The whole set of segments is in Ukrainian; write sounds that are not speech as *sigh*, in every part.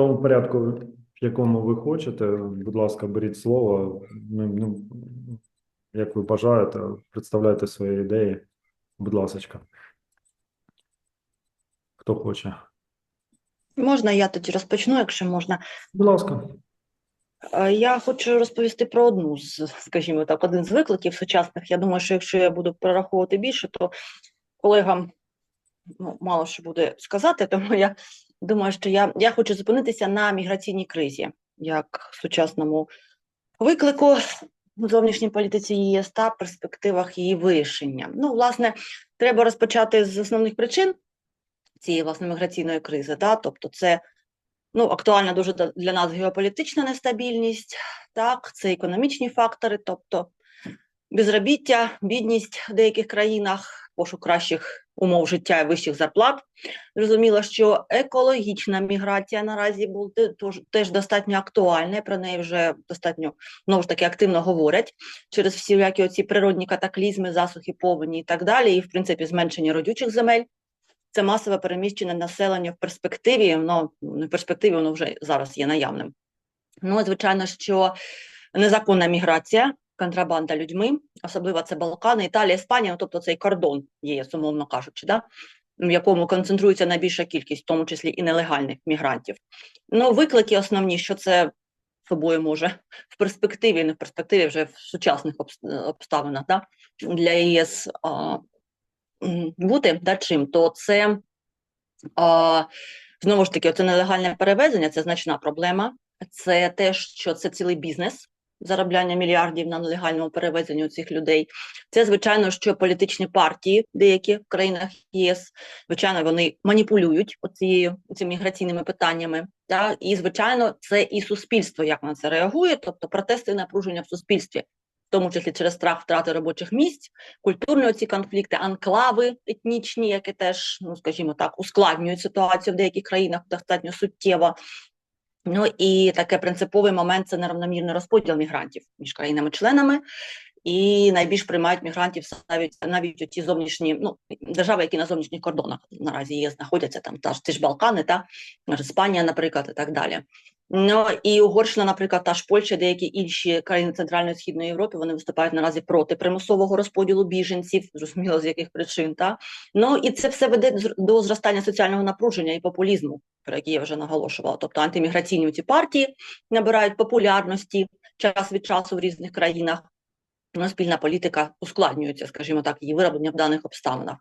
тому порядку, в якому ви хочете, будь ласка, беріть слово. Ну, ну, як ви бажаєте, представляйте свої ідеї. Будь ласка. Хто хоче. Можна я тоді розпочну, якщо можна. Будь ласка. Е, Я хочу розповісти про одну з, скажімо так, один з викликів сучасних. Я думаю, що якщо я буду перераховувати більше, то колегам ну, мало що буде сказати, тому я думаю, що я, я хочу зупинитися на міграційній кризі як сучасному виклику зовнішній політиці ЄС та перспективах її вирішення. Ну, власне, треба розпочати з основних причин цієї власне міграційної кризи. Да? Тобто, це ну, актуальна дуже для нас геополітична нестабільність, так, це економічні фактори, тобто безробіття, бідність в деяких країнах, пошук кращих умов життя і вищих зарплат. Зрозуміло, що екологічна міграція наразі буде теж достатньо актуальна, про неї вже достатньо знову ж таки активно говорять через всілякі оці природні катаклізми, засухи, повені і так далі, і в принципі зменшення родючих земель. Це масове переміщене населення в перспективі, воно в перспективі, воно вже зараз є наявним. Ну, звичайно, що незаконна міграція, контрабанда людьми, особливо це Балкани, Італія, Іспанія, ну, тобто цей кордон ЄС, умовно кажучи, да? в якому концентрується найбільша кількість, в тому числі і нелегальних мігрантів. Ну, виклики основні, що це собою може в перспективі, не в перспективі, вже в сучасних обс- обставинах да? для ЄС а, бути да, чим, то це а, знову ж таки, це нелегальне перевезення, це значна проблема. Це те, що це цілий бізнес заробляння мільярдів на нелегальному перевезенню цих людей. Це, звичайно, що політичні партії, деякі в країнах ЄС, звичайно, вони маніпулюють оцією цими міграційними питаннями. Да? І, звичайно, це і суспільство, як на це реагує, тобто протести і напруження в суспільстві, в тому числі через страх втрати робочих місць, культурні оці конфлікти, анклави етнічні, які теж, ну скажімо так, ускладнюють ситуацію в деяких країнах достатньо суттєво. Ну і таке принциповий момент це неравномірний розподіл мігрантів між країнами-членами. І найбільш приймають мігрантів навіть навіть ті зовнішні ну держави, які на зовнішніх кордонах наразі є, знаходяться там та ж ті ж Балкани, та Іспанія, наприклад, і так далі. Ну і Угорщина, наприклад, та ж Польща, деякі інші країни Центральної Східної Європи, вони виступають наразі проти примусового розподілу біженців, зрозуміло з яких причин. Та ну і це все веде до зростання соціального напруження і популізму, про який я вже наголошувала. Тобто антиміграційні ці партії набирають популярності час від часу в різних країнах. Спільна політика ускладнюється, скажімо так, її вироблення в даних обставинах.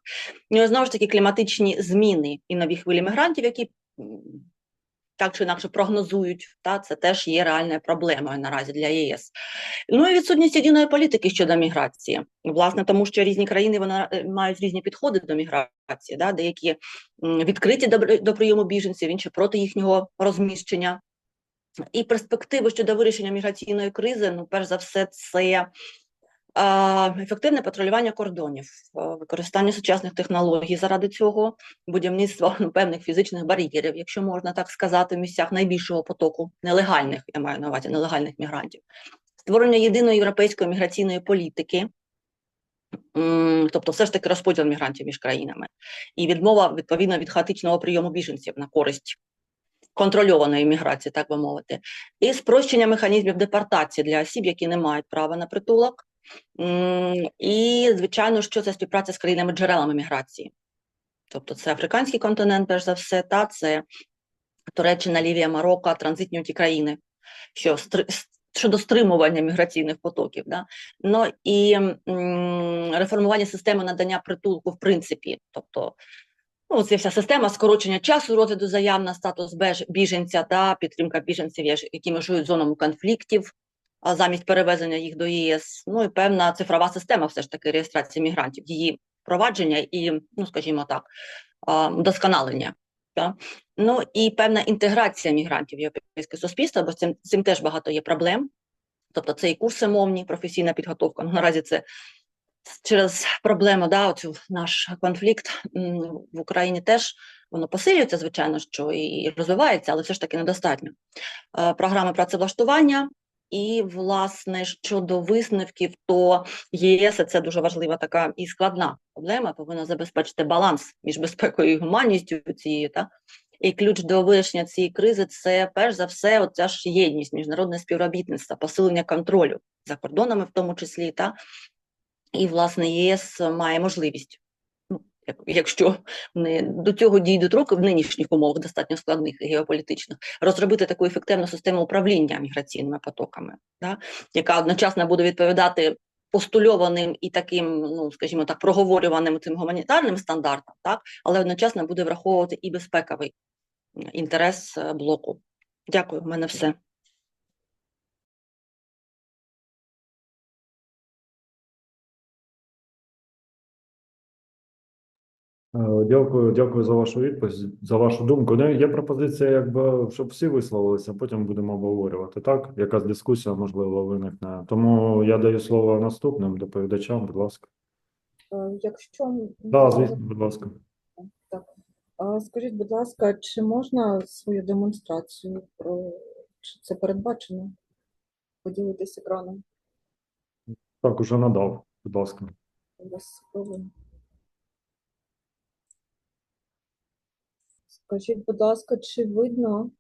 Ну, знову ж таки, кліматичні зміни і нові хвилі мігрантів, які так чи інакше прогнозують, та це теж є реальною проблемою наразі для ЄС. Ну і відсутність єдиної політики щодо міграції. Власне, тому що різні країни вона е, мають різні підходи до міграції, да? деякі відкриті до, до прийому біженців, інші проти їхнього розміщення. І перспективи щодо вирішення міграційної кризи, ну, перш за все, це ефективне патрулювання кордонів, використання сучасних технологій заради цього, будівництво ну, певних фізичних бар'єрів, якщо можна так сказати, в місцях найбільшого потоку нелегальних, я маю на увазі нелегальних мігрантів, створення єдиної європейської міграційної політики, тобто все ж таки розподіл мігрантів між країнами, і відмова відповідно від хаотичного прийому біженців на користь контрольованої міграції, так би мовити, і спрощення механізмів депортації для осіб, які не мають права на притулок. І, звичайно, що це співпраця з країнами-джерелами міграції. Тобто це африканський континент, перш за все, та це Туреччина, Лівія, Марокко, транзитні ті країни, що щодо стримування міграційних потоків. Да? Ну і м, реформування системи надання притулку, в принципі, тобто. Ну, це вся система скорочення часу розгляду заяв на статус біженця та підтримка біженців, які межують зонами конфліктів, замість перевезення їх до ЄС. Ну і певна цифрова система, все ж таки, реєстрації мігрантів, її впровадження і, ну скажімо так, а, вдосконалення. Та? Ну і певна інтеграція мігрантів в європейське суспільство, бо з цим, цим теж багато є проблем. Тобто це і курси мовні, професійна підготовка. Ну, наразі це через проблему, да, оцю наш конфлікт в Україні теж воно посилюється, звичайно, що і розвивається, але все ж таки недостатньо. Е, Програми працевлаштування. І, власне, щодо висновків, то ЄС, це дуже важлива така і складна проблема, повинна забезпечити баланс між безпекою і гуманністю цією, та, І ключ до вирішення цієї кризи це перш за все оця ж єдність, міжнародне співробітництво, посилення контролю за кордонами, в тому числі, та і власне ЄС має можливість. Як- якщо не до цього дійдуть роки в нинішніх умовах достатньо складних геополітичних, розробити таку ефективну систему управління міграційними потоками, да, яка одночасно буде відповідати постульованим і таким, ну скажімо так, проговорюваним цим гуманітарним стандартам, так, але одночасно буде враховувати і безпековий інтерес е, блоку. Дякую, в мене все. Дякую, дякую за вашу відповідь, за вашу думку. Ну, є пропозиція, якби, щоб всі висловилися, потім будемо обговорювати. Так, якась дискусія можливо виникне. Тому я даю слово наступним доповідачам, будь ласка. Е, Якщо Да, звісно, будь ласка. так. Скажіть, будь ласка, чи можна свою демонстрацію про чи це передбачено? Поділитись екраном Так, уже надав, будь ласка. без. Скажіть, будь ласка, чи видно?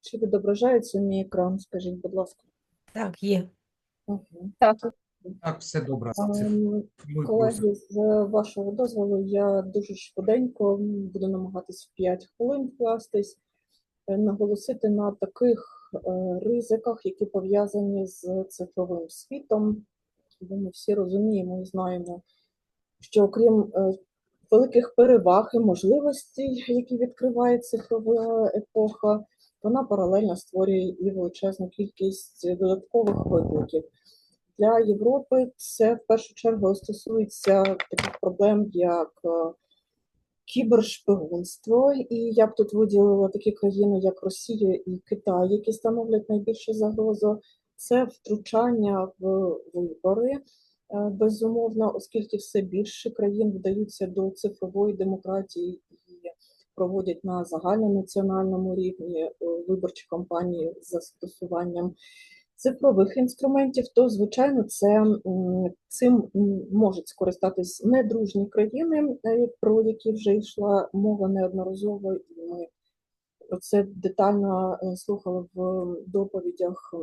Чи відображається мій екран? Скажіть, будь ласка. Так, є. Угу. Так, все добре. Це Ем, Колеги, з вашого дозволу, я дуже швиденько буду намагатись в 5 хвилин вкластись, е, наголосити на таких е, ризиках, які пов'язані з цифровим світом. Бо ми всі розуміємо і знаємо, що окрім е, великих переваг і можливостей, які відкриває цифрова епоха, вона паралельно створює і величезну кількість додаткових викликів. Для Європи це в першу чергу стосується таких проблем, як е, кібершпигунство, і я б тут виділила такі країни, як Росія і Китай, які становлять найбільшу загрозу. Це втручання в вибори, е, безумовно, оскільки все більше країн вдаються до цифрової демократії і проводять на загальнонаціональному рівні е, виборчі кампанії з застосуванням цифрових інструментів, то звичайно це цим можуть скористатись недружні країни, е, про які вже йшла мова неодноразово, і ми про це детально е, слухали в доповідях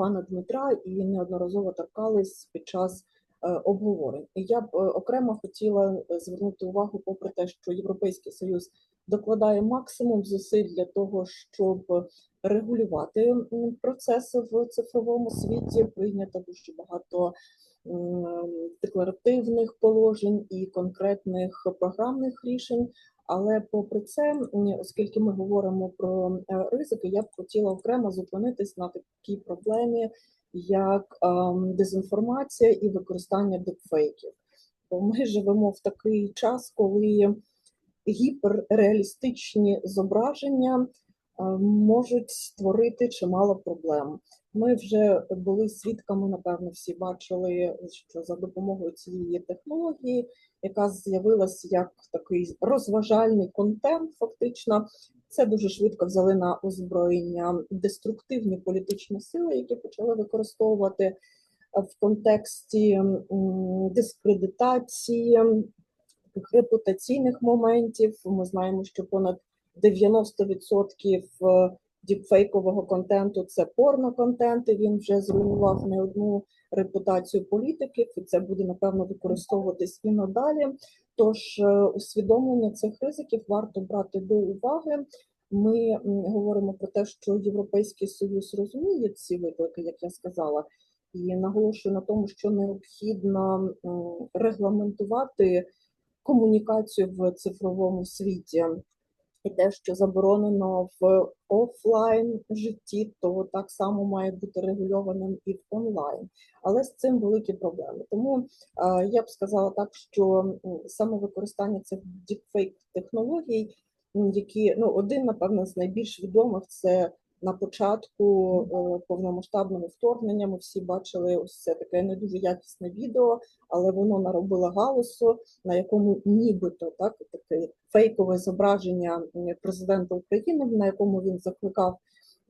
пана Дмитра і неодноразово торкались під час е, обговорень. Я б е, окремо хотіла е, звернути увагу, попри те, що Європейський Союз докладає максимум зусиль для того, щоб регулювати процеси в цифровому світі. Прийнято дуже багато декларативних положень і конкретних програмних рішень. Але попри це, оскільки ми говоримо про е, ризики, я б хотіла окремо зупинитись на такій проблемі, як ем, дезінформація і використання дипфейків. Бо ми живемо в такий час, коли гіперреалістичні зображення е, можуть створити чимало проблем. Ми вже були свідками, напевно, всі бачили, що за допомогою цієї технології, яка з'явилася як такий розважальний контент, фактично, це дуже швидко взяли на озброєння деструктивні політичні сили, які почали використовувати е, в контексті дискредитації, репутаційних моментів. Ми знаємо, що понад 90% діпфейкового контенту це порноконтент, і він вже зруйнував не одну репутацію політиків, і це буде напевно використовуватись і надалі. Тож е, усвідомлення цих ризиків варто брати до уваги. Ми говоримо про те, що Європейський Союз розуміє ці виклики, як я сказала, і наголошую на тому, що необхідно регламентувати комунікацію в цифровому світі. І те, що заборонено в офлайн житті, то так само має бути регульованим і в онлайн. Але з цим великі проблеми. Тому е, я б сказала так, що саме використання цих діпфейк технологій, які ну один, напевно, з найбільш відомих це на початку е, повномасштабного вторгнення. Ми всі бачили ось це таке не дуже якісне відео, але воно наробило галасу, на якому нібито так таке фейкове зображення президента України, на якому він закликав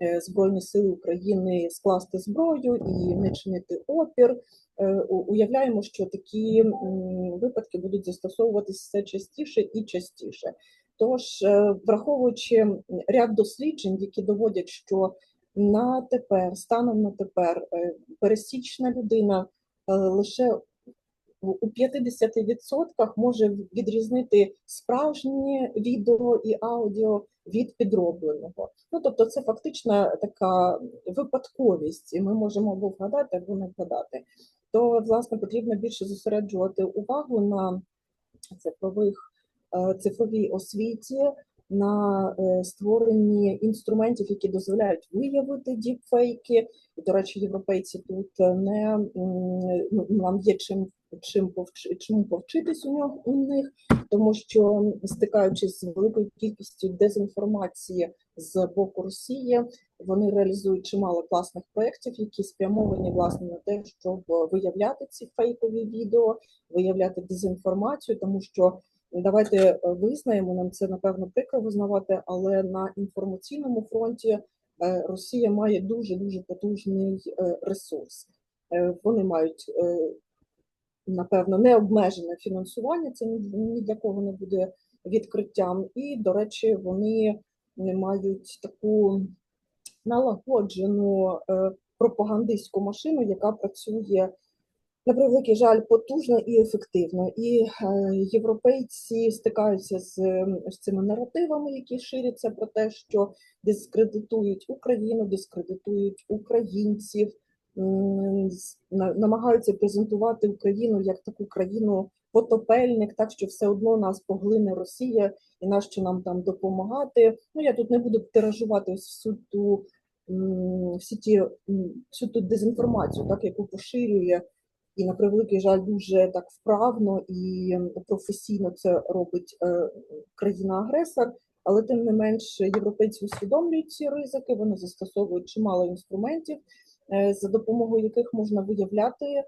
е, Збройні Сили України скласти зброю і не чинити опір. Е, Уявляємо, що такі випадки будуть застосовуватися все частіше і частіше. Тож, е, враховуючи ряд досліджень, які доводять, що на тепер, станом на тепер, е, пересічна людина е, лише у у 50% може відрізнити справжнє відео і аудіо від підробленого. Ну тобто, це фактично така випадковість, і ми можемо або вгадати, або не вгадати. То власне потрібно більше зосереджувати увагу на цифрових цифровій освіті, на е, створенні інструментів, які дозволяють виявити діпфейки. До речі, європейці тут не ну, нам є чим чим повч- чому повчитись у нього у них, тому що стикаючись з великою кількістю дезінформації з боку Росії, вони реалізують чимало класних проєктів, які спрямовані власне на те, щоб виявляти ці фейкові відео, виявляти дезінформацію, тому що давайте е, визнаємо, нам це напевно прикро визнавати, але на інформаційному фронті е, Росія має дуже дуже потужний е, ресурс. Вони мають напевно необмежене фінансування. Це ні для кого не буде відкриттям. І, до речі, вони не мають таку налагоджену пропагандистську машину, яка працює на превеликий жаль потужно і ефективно. І е, європейці стикаються з, з цими наративами, які ширяться про те, що дискредитують Україну, дискредитують українців, намагаються презентувати Україну як таку країну потопельник, так що все одно нас поглине Росія, і нащо нам там допомагати. Ну я тут не буду тиражувати всю ту всі ті всю ту дезінформацію, так яку поширює і на превеликий жаль дуже так вправно і професійно це робить е, країна-агресор. Але тим не менш європейці усвідомлюють ці ризики, вони застосовують чимало інструментів, е, за допомогою яких можна виявляти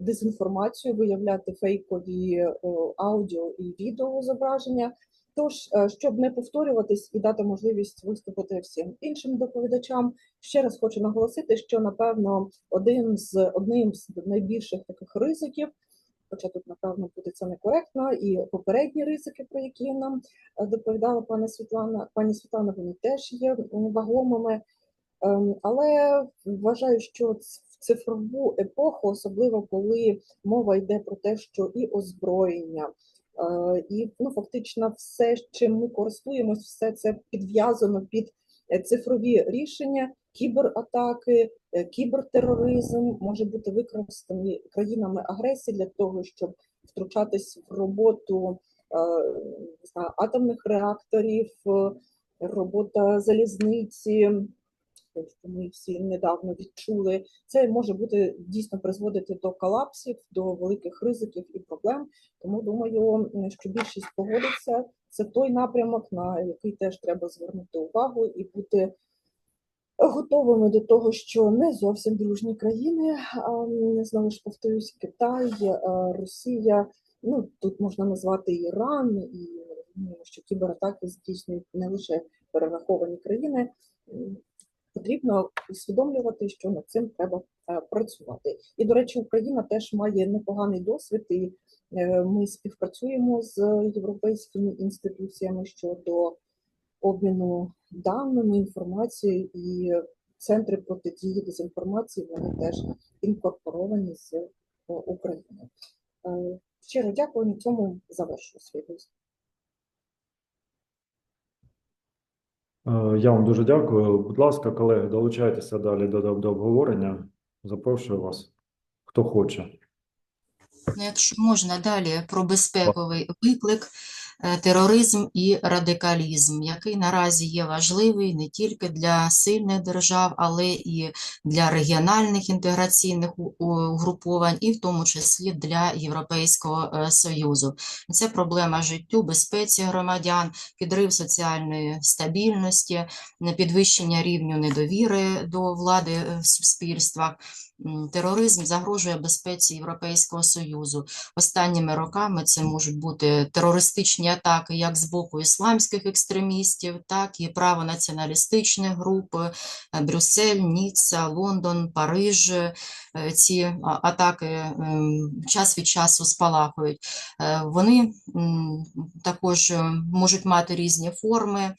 дезінформацію, виявляти фейкові е, аудіо і відео зображення. Тож, е, щоб не повторюватись і дати можливість виступити всім іншим доповідачам, ще раз хочу наголосити, що напевно один з одним з найбільших таких ризиків, хоча тут напевно буде це некоректно, і попередні ризики, про які нам е, доповідала пані Світлана, пані Світлана, вони теж є вагомими. Ем, Але вважаю, що в цифрову епоху, особливо коли мова йде про те, що і озброєння, і ну фактично все, чим ми користуємось, все це підв'язано під е, цифрові рішення, кібератаки, е, кібертероризм може бути використаний країнами агресії для того, щоб втручатись в роботу е, атомних реакторів, е, робота залізниці. Те, що ми всі недавно відчули, це може бути дійсно призводити до колапсів, до великих ризиків і проблем. Тому думаю, що більшість погодиться. Це той напрямок, на який теж треба звернути увагу і бути готовими до того, що не зовсім дружні країни, м, знову ж повторюсь, Китай, е, Росія. Ну тут можна назвати Іран, і що кібератаки здійснюють не лише перераховані країни. Потрібно усвідомлювати, що над цим треба е, працювати. І, до речі, Україна теж має непоганий досвід, і е, ми співпрацюємо з європейськими інституціями щодо обміну даними, інформацією, і центри протидії дезінформації вони теж інкорпоровані з е, України. Щиро дякую, на цьому завершую свій виступ. Я вам дуже дякую. Будь ласка, колеги, долучайтеся далі до, до обговорення. Запрошую вас, хто хоче. Ну, Якщо можна далі про безпековий виклик, е, тероризм і радикалізм, який наразі є важливий не тільки для сильних держав, але і для регіональних інтеграційних угруповань, і в тому числі для Європейського е, Союзу. Це проблема життю, безпеці громадян, підрив соціальної стабільності, підвищення рівню недовіри до влади е, в суспільствах. Тероризм загрожує безпеці Європейського Союзу. Останніми роками це можуть бути терористичні атаки як з боку ісламських екстремістів, так і правонаціоналістичних груп е, Брюссель, Ніцца, Лондон, Париж. Е, Ці атаки ем, час від часу спалахують. Е, Вони також можуть мати різні форми, е,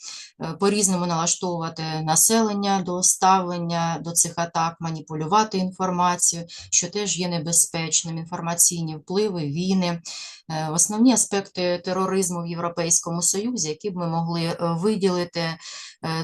по-різному налаштовувати населення до ставлення до цих атак, маніпулювати інформацію, що теж є небезпечним. Інформаційні впливи, війни. Е, Основні аспекти тероризму в Європейському Союзі, які б ми могли е, виділити,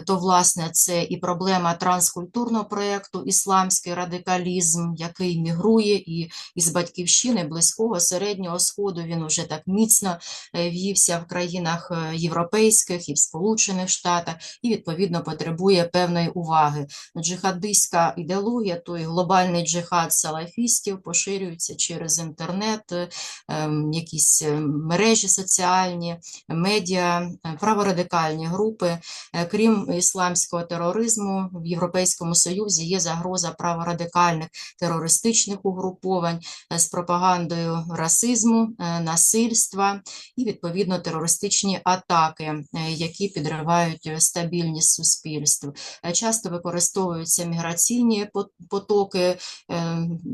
то власне це і проблема транскультурного проєкту, ісламський радикалізм, який мігрує і із батьківщини близького середнього сходу. Він уже так міцно е, в'ївся в країнах е, європейських і в Сполучених Штатах, і відповідно потребує певної уваги. Джихадистська ідеологія, той глобальний джихад салафістів поширюється через інтернет, е, ем, якісь е, мережі соціальні, медіа, е, праворадикальні групи. Е, Крім ісламського тероризму, в Європейському Союзі є загроза праворадикальних терористичних угруповань е, з пропагандою расизму, е, насильства і відповідно терористичні атаки, е, які підривають стабільність суспільств. Часто використовуються міграційні потоки.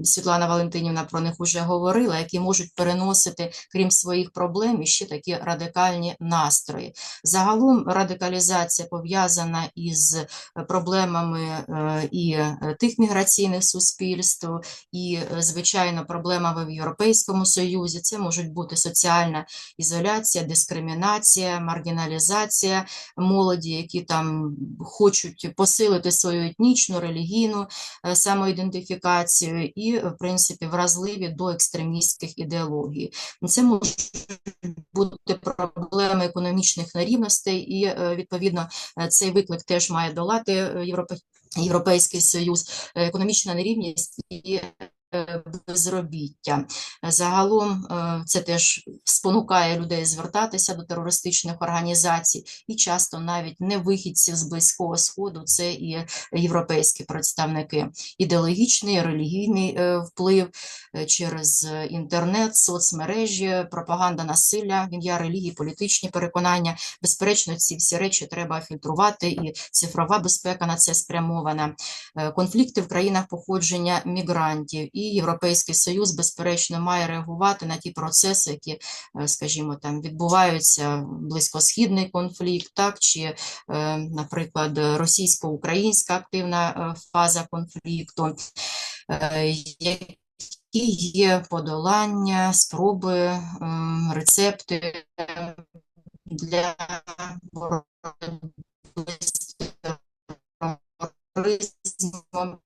Світлана Валентинівна про них уже говорила, які можуть переносити, крім своїх проблем, ще такі радикальні настрої. Загалом радикалізація пов'язана із е, проблемами е, і е, тих міграційних суспільств, і, звичайно, проблемами в Європейському Союзі. Це можуть бути соціальна ізоляція, дискримінація, маргіналізація молоді, які там хочуть посилити свою етнічну, релігійну самоідентифікацію і, в принципі, вразливі до екстремістських ідеологій. Це можуть бути проблеми економічних нерівностей, і, е, відповідно, е, цей виклик теж має долати е, Європейський Союз, Е, економічна нерівність і безробіття. Загалом е, це теж спонукає людей звертатися до терористичних організацій, і часто навіть не вихідців з Близького Сходу, це і європейські представники. Ідеологічний, релігійний е, вплив е, через е, інтернет, соцмережі, пропаганда насилля, ім'я релігії, політичні переконання. Безперечно, ці всі речі треба фільтрувати, і цифрова безпека на це спрямована. Е, Конфлікти в країнах походження мігрантів і Європейський Союз, безперечно, має реагувати на ті процеси, які, е, скажімо, там відбуваються близькосхідний конфлікт, так чи, е, наприклад, російсько-українська активна е, фаза конфлікту. Які є подолання, спроби, рецепти для боротьби з тероризмом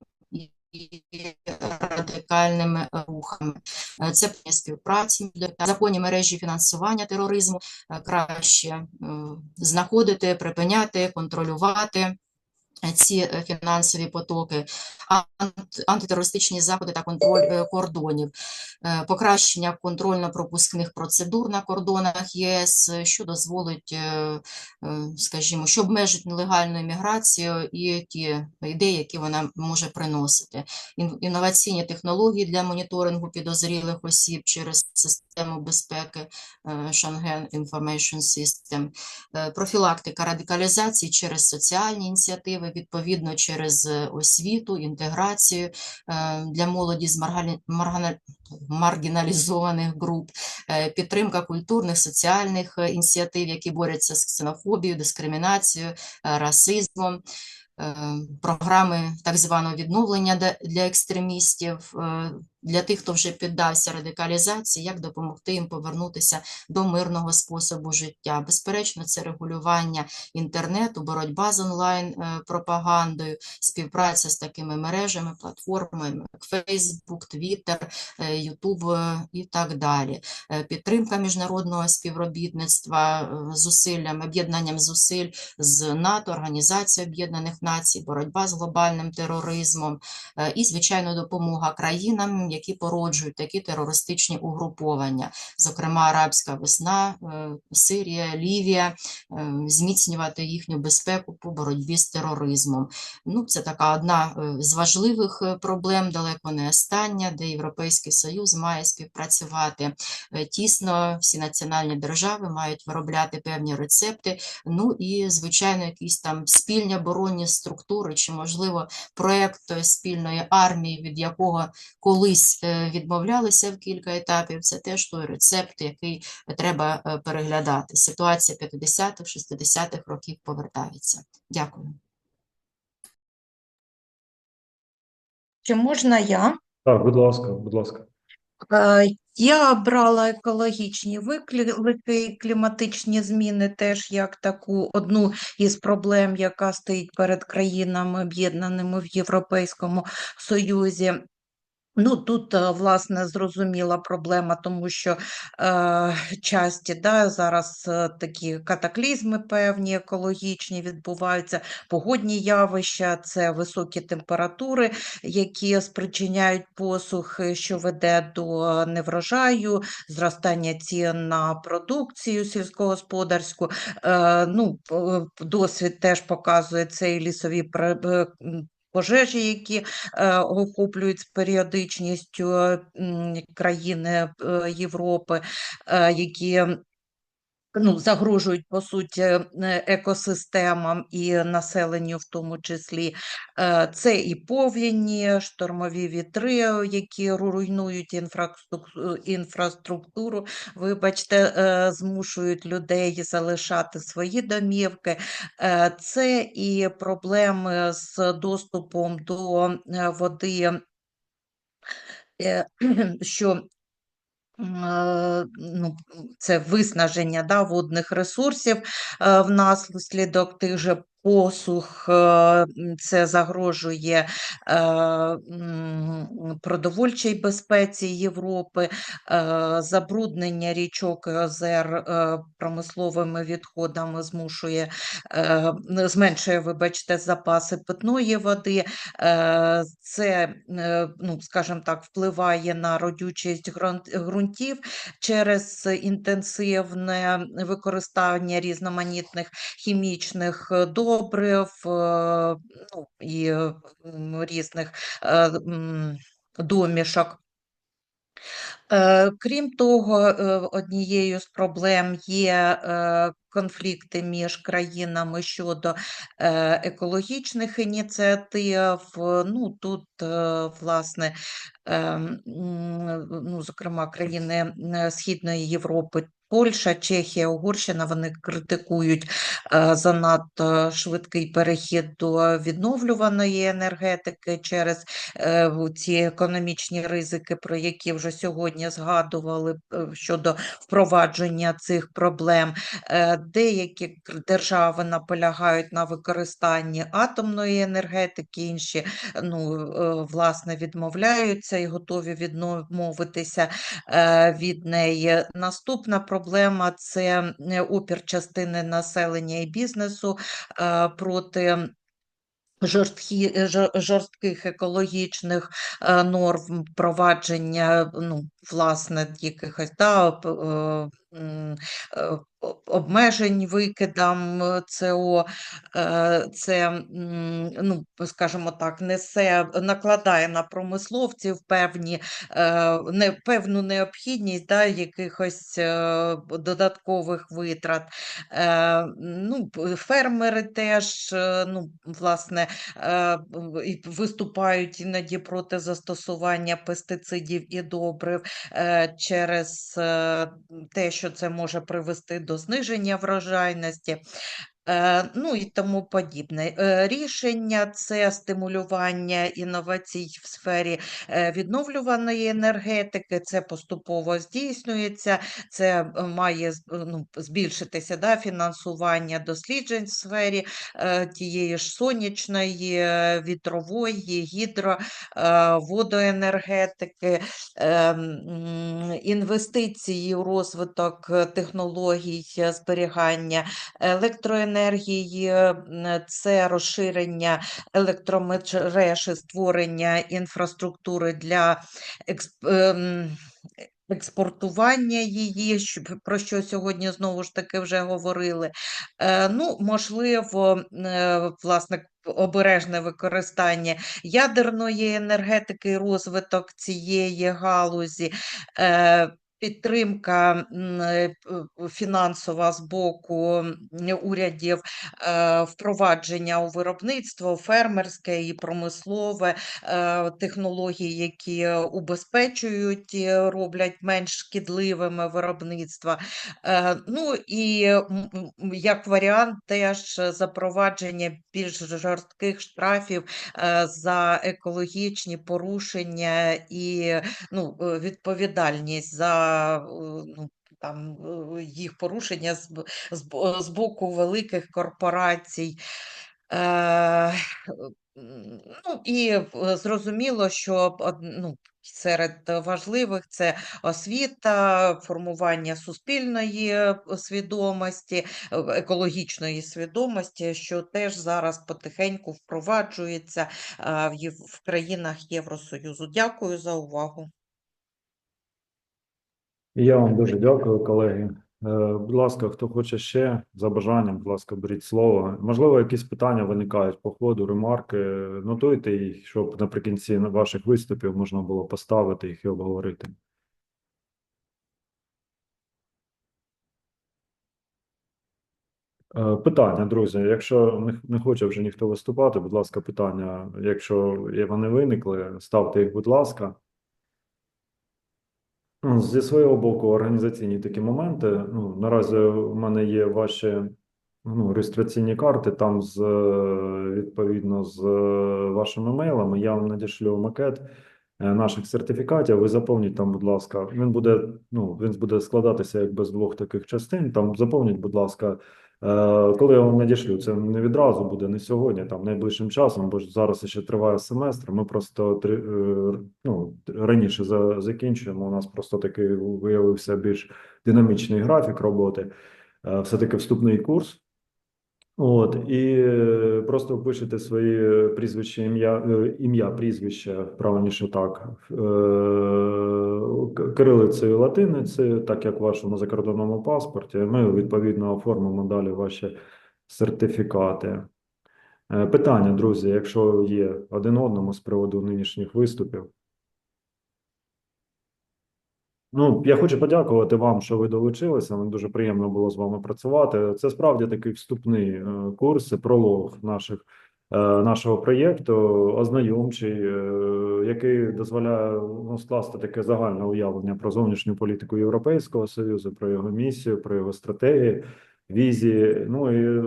радикальними рухами. Е, Це співпраці, законні мережі фінансування тероризму, е, краще е, знаходити, припиняти, контролювати ці е, фінансові потоки, ант- антитерористичні заходи та контроль е, кордонів, е, покращення контрольно-пропускних процедур на кордонах ЄС, що дозволить, скажімо, що обмежить нелегальну імміграцію і ті ідеї, які вона може приносити. Ін- Інноваційні технології для моніторингу підозрілих осіб через систему безпеки е, Information System, е, профілактика радикалізації через соціальні ініціативи, відповідно через е, освіту, інтеграцію для молоді з маргіналізованих груп, підтримка культурних, соціальних ініціатив, які борються з ксенофобією, дискримінацією, расизмом. Програми так званого відновлення для екстремістів, для тих, хто вже піддався радикалізації, як допомогти їм повернутися до мирного способу життя. Безперечно, це регулювання інтернету, боротьба з онлайн-пропагандою, співпраця з такими мережами, платформами, як Facebook, Twitter, е, YouTube е, і так далі. Е, Підтримка міжнародного співробітництва е, зусиллям, об'єднанням зусиль з НАТО, Організація Об'єднаних Націй, боротьба з глобальним тероризмом е, і, звичайно, допомога країнам, які породжують такі терористичні угруповання, зокрема Арабська весна, е, Сирія, Лівія, е, зміцнювати їхню безпеку по боротьбі з тероризмом. Ну, це така одна е, з важливих проблем, далеко не остання, де Європейський Союз має співпрацювати тісно. Всі національні держави мають виробляти певні рецепти. Ну і звичайно, якісь там спільні оборонні структури, чи можливо проект е, спільної армії, від якого колись е, відмовлялися в кілька етапів. Це теж той рецепт, який треба е, переглядати. Ситуація 50-х, 60-х років повертається. Дякую. Чи можна я? Так, будь ласка, будь ласка. Е, Я брала екологічні виклики, кліматичні зміни теж як таку одну із проблем, яка стоїть перед країнами, об'єднаними в Європейському Союзі. Ну, тут, е, власне, зрозуміла проблема, тому що е, часті да, зараз е, такі катаклізми певні екологічні відбуваються, погодні явища, це високі температури, які спричиняють посухи, що веде до неврожаю, зростання цін на продукцію сільськогосподарську. Е, ну, досвід теж показує це і лісові е, пожежі, які е, охоплюють періодичністю е, країни е, Європи, які ну, загрожують по суті е, екосистемам і населенню в тому числі. Е, Це і повіні, штормові вітри, які руйнують інфраструктуру, вибачте, е, змушують людей залишати свої домівки. Це і проблеми з доступом до води, *clears throat* що ну, це виснаження да, водних ресурсів внаслідок тих же посух, е, це загрожує е, продовольчій безпеці Європи, е, забруднення річок озер промисловими відходами змушує, зменшує, вибачте, запаси питної води. Це, ну, скажімо так, впливає на родючість ґрунтів через інтенсивне використання різноманітних хімічних е, добрив е, ну, і е, різних е, домішок. Крім того, однією з проблем є конфлікти між країнами щодо екологічних ініціатив. Ну, тут, власне, ну, зокрема, країни Східної Європи. Польща, Чехія, Угорщина вони критикують е, занадто швидкий перехід до відновлюваної енергетики через е, ці економічні ризики, про які вже сьогодні згадували е, щодо впровадження цих проблем. Деякі держави наполягають на використанні атомної енергетики, інші ну, власне відмовляються і готові відмовитися від неї. Наступна проблема це е, опір частини населення і бізнесу е, проти жорсткі, е, жорстких екологічних норм впровадження, ну, власне, якихось да, обмежень викидам е, СО, е, це, ну, скажімо так, несе, накладає на промисловців певні, е, не, певну необхідність да, якихось е, додаткових витрат. Е, ну, фермери теж, е, ну, власне, е, виступають іноді проти застосування пестицидів і добрив е, через е, те, що це може привести до зниження врожайності. Е, Ну і тому подібне. Е, Рішення це стимулювання інновацій в сфері е, відновлюваної енергетики, це поступово здійснюється, це має ну, збільшитися да, фінансування досліджень в сфері тієї ж сонячної, вітрової, гідро, водоенергетики, інвестиції у розвиток технологій зберігання електроенергії енергії, це розширення електромереж створення інфраструктури для експ- ем, експортування її, про що сьогодні знову ж таки вже говорили. Е, Ну, можливо, е, власне, обережне використання ядерної енергетики, розвиток цієї галузі. Підтримка е, фінансова з боку урядів, е, впровадження у виробництво, фермерське і промислове, е, технології, які убезпечують, роблять менш шкідливими виробництва. Ну і як варіант, теж запровадження більш жорстких штрафів за екологічні порушення і ну, відповідальність за ну, там, е, їх порушення з, з, з боку великих корпорацій. Е, ну, і е, зрозуміло, що ну, серед важливих це освіта, формування суспільної е, свідомості, е, екологічної свідомості, що теж зараз потихеньку впроваджується е, в країнах Євросоюзу. Дякую за увагу. Я вам дуже дякую, колеги. Е, Будь ласка, хто хоче ще за бажанням, будь ласка, беріть слово. Можливо, якісь питання виникають по ходу, ремарки. Нотуйте їх, щоб наприкінці ваших виступів можна було поставити їх і обговорити. Е, Питання, друзі. Якщо не хоче вже ніхто виступати, будь ласка, питання. Якщо вони виникли, ставте їх, будь ласка. Зі свого боку, організаційні такі моменти. Ну, наразі у мене є ваші ну, реєстраційні карти, там з е, відповідно з е, вашими мейлами. Я вам надішлю макет е, наших сертифікатів. Ви заповніть там, будь ласка. Він буде, ну, він буде складатися якби з двох таких частин. Там заповніть, будь ласка. Е, Коли я вам надішлю, це не відразу буде, не сьогодні, там найближчим часом, бо зараз ще триває семестр. Ми просто е, ну, раніше закінчуємо. У нас просто такий виявився більш динамічний графік роботи. Е, Все-таки вступний курс. От, і просто впишете свої прізвище, ім'я, ім'я, прізвище, правильніше так, кирилицею, латиницею, так як в вашому закордонному паспорті. Ми відповідно оформимо далі ваші сертифікати. Е, Питання, друзі, якщо є один одному з приводу нинішніх виступів. Ну, я хочу подякувати вам, що ви долучилися. Мені дуже приємно було з вами працювати. Це справді такий вступний е, курс, пролог наших, нашого проєкту, ознайомчий, е, який дозволяє ну, скласти таке загальне уявлення про зовнішню політику Європейського Союзу, про його місію, про його стратегії, візії. Ну і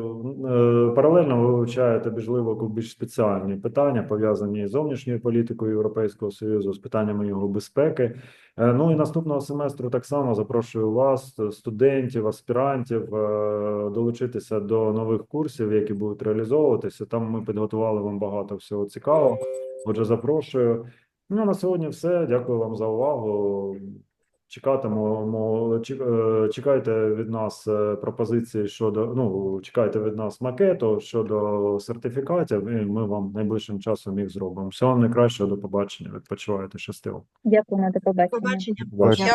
е, паралельно ви вивчаєте більш більш спеціальні питання, пов'язані з зовнішньою політикою Європейського Союзу, з питаннями його безпеки. Е, Ну і наступного семестру так само запрошую вас, студентів, аспірантів, е, долучитися до нових курсів, які будуть реалізовуватися. Там ми підготували вам багато всього цікавого. Отже, запрошую. Ну, на сьогодні все. Дякую вам за увагу. Чекатимемо, мо- чек- е, чекайте від нас е, пропозиції щодо, ну, чекайте від нас макету щодо сертифікатів, і ми вам найближчим часом їх зробимо. Всього найкращого, до побачення. Відпочивайте щастиво. Дякую, до побачення. Побачення.